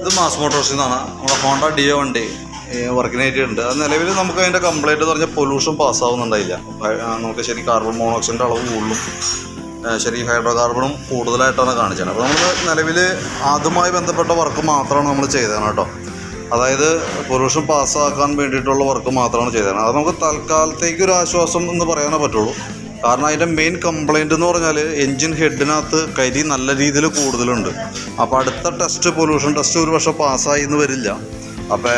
ഇത് മാസ് മോട്ടോഴ്സിൽ നിന്നാണ് നമ്മുടെ ഹോണ്ട ഡിയോ വണ്ടി വർക്കിനായിട്ടുണ്ട് അത് നിലവിൽ നമുക്ക് അതിന്റെ കംപ്ലൈന്റ് എന്ന് പറഞ്ഞാൽ പൊല്യൂഷൻ പാസ്സാവുന്നുണ്ടായില്ല നമുക്ക് ശരി കാർബൺ മോണോക്സൈഡിന്റെ അളവ് കൂടുതലും ശരി ഹൈഡ്രോ കാർബണും കൂടുതലായിട്ടാണ് കാണിച്ചത്. അപ്പോൾ നമ്മൾ നിലവിൽ അതുമായി ബന്ധപ്പെട്ട വർക്ക് മാത്രമാണ് നമ്മൾ ചെയ്തത് കേട്ടോ അതായത് പൊല്യൂഷൻ പാസ്സാക്കാൻ വേണ്ടിയിട്ടുള്ള വർക്ക് മാത്രമാണ് ചെയ്തത് അത് നമുക്ക് തൽക്കാലത്തേക്ക് ഒരു ആശ്വാസം എന്ന് പറയാനേ പറ്റുള്ളൂ. കാരണം അതിന്റെ മെയിൻ കംപ്ലൈന്റ് എന്ന് പറഞ്ഞാൽ എൻജിൻ ഹെഡിനകത്ത് കരി നല്ല രീതിയിൽ കൂടുതലുണ്ട്. അപ്പോൾ അടുത്ത ടെസ്റ്റ് പൊല്യൂഷൻ ടെസ്റ്റ് ഒരു പക്ഷേ പാസ്സായി എന്ന് വരില്ല. അപ്പോൾ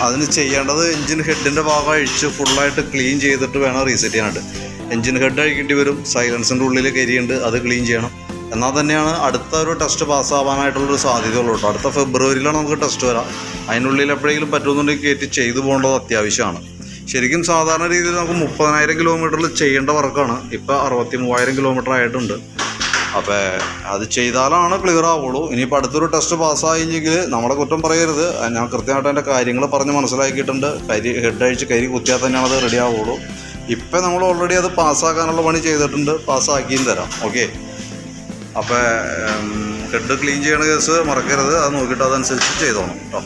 അതിന് ചെയ്യേണ്ടത് എൻജിൻ ഹെഡിന്റെ ഭാഗം അഴിച്ച് ഫുള്ളായിട്ട് ക്ലീൻ ചെയ്തിട്ട് വേണം റീസെറ്റ് ചെയ്യാനായിട്ട്. എൻജിൻ ഹെഡ് അഴിക്കേണ്ടി വരും സൈലൻസിന്റെ ഉള്ളിൽ കരിയുണ്ട് അത് ക്ലീൻ ചെയ്യണം. എന്നാൽ തന്നെയാണ് അടുത്ത ഒരു ടെസ്റ്റ് പാസ്സാവാനായിട്ടുള്ളൊരു സാധ്യതയുള്ളൂ കേട്ടോ. അടുത്ത ഫെബ്രുവരിയിലാണ് നമുക്ക് ടെസ്റ്റ് വരാം. അതിനുള്ളിൽ എപ്പോഴെങ്കിലും പറ്റുമെന്നുണ്ടെങ്കിൽ കയറ്റി ചെയ്തു പോകേണ്ടത് അത്യാവശ്യമാണ്. ശരിക്കും സാധാരണ രീതിയിൽ നമുക്ക് മുപ്പതിനായിരം കിലോമീറ്ററിൽ ചെയ്യേണ്ട വർക്കാണ്. ഇപ്പോൾ അറുപത്തി മൂവായിരം കിലോമീറ്റർ ആയിട്ടുണ്ട്. അപ്പോൾ അത് ചെയ്താലാണ് ക്ലിയർ ആവുള്ളൂ. ഇനിയിപ്പോൾ അടുത്തൊരു ടെസ്റ്റ് പാസ്സായില്ലെങ്കിൽ നമ്മളെ കുറ്റം പറയരുത്. ഞാൻ കൃത്യമായിട്ട് എന്റെ കാര്യങ്ങൾ പറഞ്ഞ് മനസ്സിലാക്കിയിട്ടുണ്ട്. കരി ഹെഡ് അഴിച്ച് കരി കുത്തിയാൽ തന്നെയാണ് അത് റെഡി ആവുള്ളൂ. ഇപ്പം നമ്മൾ ഓൾറെഡി അത് പാസ്സാക്കാനുള്ള പണി ചെയ്തിട്ടുണ്ട്. പാസ്സാക്കിയും തരാം. ഓക്കെ അപ്പോൾ ഹെഡ് ക്ലീൻ ചെയ്യണ കേസ് മറക്കരുത്. അത് നോക്കിയിട്ട് അതനുസരിച്ച് ചെയ്തോണം കേട്ടോ.